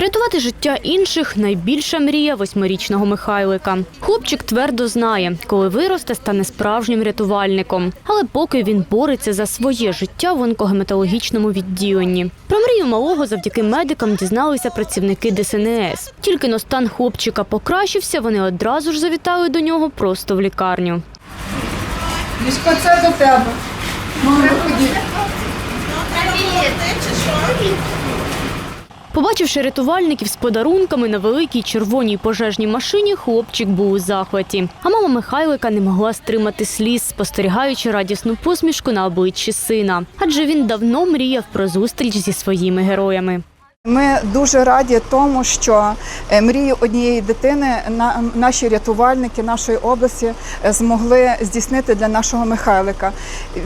Рятувати життя інших найбільша мрія восьмирічного Михайлика. Хлопчик твердо знає, коли виросте, стане справжнім рятувальником. Але поки він бореться за своє життя в онкогематологічному відділенні. Про мрію малого завдяки медикам дізналися працівники ДСНС. Тільки но стан хлопчика покращився, вони одразу ж завітали до нього просто в лікарню. Мішко, це до тебе. Ходіть. Побачивши рятувальників з подарунками на великій червоній пожежній машині, хлопчик був у захваті. А мама Михайлика не могла стримати сліз, спостерігаючи радісну посмішку на обличчі сина. Адже він давно мріяв про зустріч зі своїми героями. Ми дуже раді тому, що е, мрію однієї дитини на- наші рятувальники нашої області е, змогли здійснити для нашого Михайлика.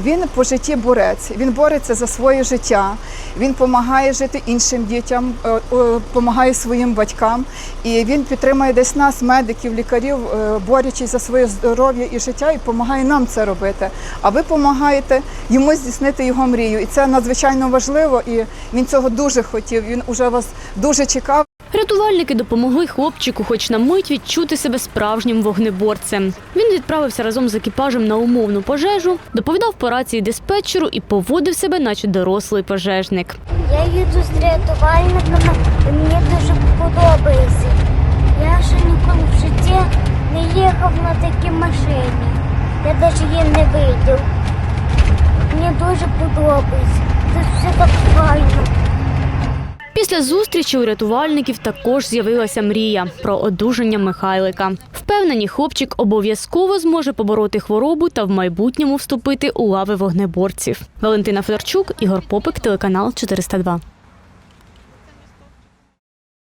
Він по житті борець, він бореться за своє життя, він допомагає жити іншим дітям, допомагає своїм батькам. І він підтримує десь нас, медиків, лікарів, е, борючись за своє здоров'я і життя, і допомагає нам це робити. А ви допомагаєте йому здійснити його мрію. І це надзвичайно важливо. І він цього дуже хотів. Він уже вас дуже чекав. Рятувальники допомогли хлопчику, хоч на мить відчути себе справжнім вогнеборцем. Він відправився разом з екіпажем на умовну пожежу, доповідав по рації диспетчеру і поводив себе, наче дорослий пожежник. Я їду з рятувальниками, і мені дуже подобається. Я ще ніколи в житті не їхав на такій машині. Я навіть її не видів. Мені дуже подобається. Тут все так. Після зустрічі у рятувальників також з'явилася мрія про одужання Михайлика. Впевнені, хлопчик обов'язково зможе побороти хворобу та в майбутньому вступити у лави вогнеборців. Валентина Федорчук, Ігор Попик, телеканал 402.